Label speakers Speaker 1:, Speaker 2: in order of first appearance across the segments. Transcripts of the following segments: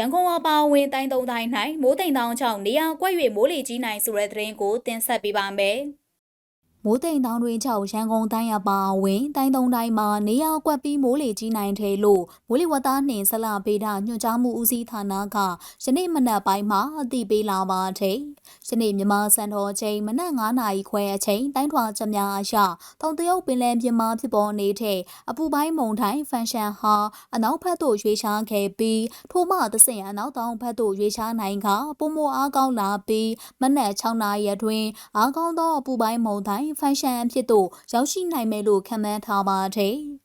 Speaker 1: ရန်ကုန်အပါအဝင်တိုင်းသုံးတိုင်း၌မိုးတိမ်တောင်ကြောင့်နေရာကွက်၍မိုးလေကြီးနိုင်ဆိုတဲ့သတင်းကိုတင်ဆက်ပေးပါမယ်။မိုးတိမ်တောင်တွင်ကြောင့်ရန်ကုန်တိုင်းအပါအဝင်တိုင်းသုံးတိုင်းမှာနေရာကွက်ပြီးမိုးလေကြီးနိုင်တယ်လို့မိုးလေဝသနှင့်ဇလဗေဒညွှန်ကြားမှုဦးစီးဌာနကယနေ့မနက်ပိုင်းမှာအသိပေးလာပါတယ်။ ယနေ့မြန်မာစံတော်ချိန်မနက်9:00နာရီခွဲအချိန်တိုင်းထွာချက်များအရတောင်တရုတ်ပင်လယ်ပြင်မှာဖြစ်ပေါ်နေတဲ့အပူပိုင်းမုန်တိုင်းဖန်ရှန်ဟာအနောက်ဘက်သို့ရွှေ့ရှားခဲ့ပြီးထို့မှသစင်အနောက်တောင်ဘက်သို့ရွှေ့ရှားနိုင်ကပုံမအားကောင်းလာပြီးမနက်6နာရီအတွင်းအားကောင်းသောအပူပိုင်းမုန်တိုင်းဖန်ရှန်အဖြစ်သို့ရောက်ရှိနိုင်မယ်လို့ခန့်မှန်းထားပါတယ်။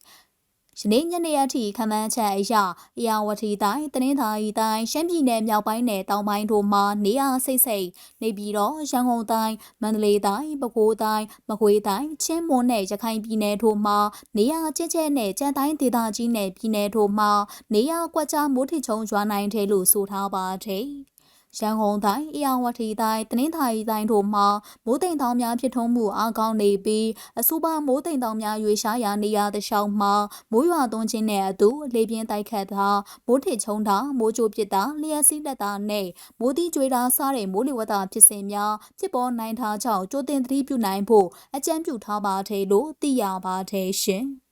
Speaker 1: ယနေ့ညနေအထိခန့်မှန်းချက်အရအရာဝတီတိုင်းတနင်္သာရီတိုင်းရှမ်းပြည်နယ်မြောက်ပိုင်းနယ်တောင်ပိုင်းတို့မှာနေရာစိတ်စိတ်နေပြီးတော့ရန်ကုန်တိုင်းမန္တလေးတိုင်းပဲခူးတိုင်းမကွေးတိုင်းချင်းမွန်နဲ့ရခိုင်ပြည်နယ်တို့မှာနေရာကျဲကျဲနဲ့ကြံတိုင်းဒေသကြီးနယ်ပြည်နယ်တို့မှာနေရာကွက်ကြားမိုးထချုံရွာနိုင်တယ်လို့ဆိုထားပါတယ်။ ရန်ကုန်တိုင်းအေယာဝတီတိုင်းတနင်္သာရီတိုင်းတို့မှာမိုးတိမ်တောင်များဖြစ်ထွန်းမှုအားကောင်းနေပြီးအစူပါမိုးတိမ်တောင်များရွေရှားရာနေရာတစ်လျှောက်မှာမိုးရွာသွန်းခြင်းနဲ့အတူလေပြင်းတိုက်ခတ်တာမိုးထစ်ချုံတာမိုးကြိုးပစ်တာလျှက်စီးလက်တာနဲ့မိုးတိကျွေးတာစတဲ့မိုးလေဝသဖြစ်စဉ်များဖြစ်ပေါ်နိုင်တာကြောင့်ကြိုတင်သတိပြုနိုင်ဖို့အကြံပြုထားပါတယ်လို့သိရပါတယ်ရှင်။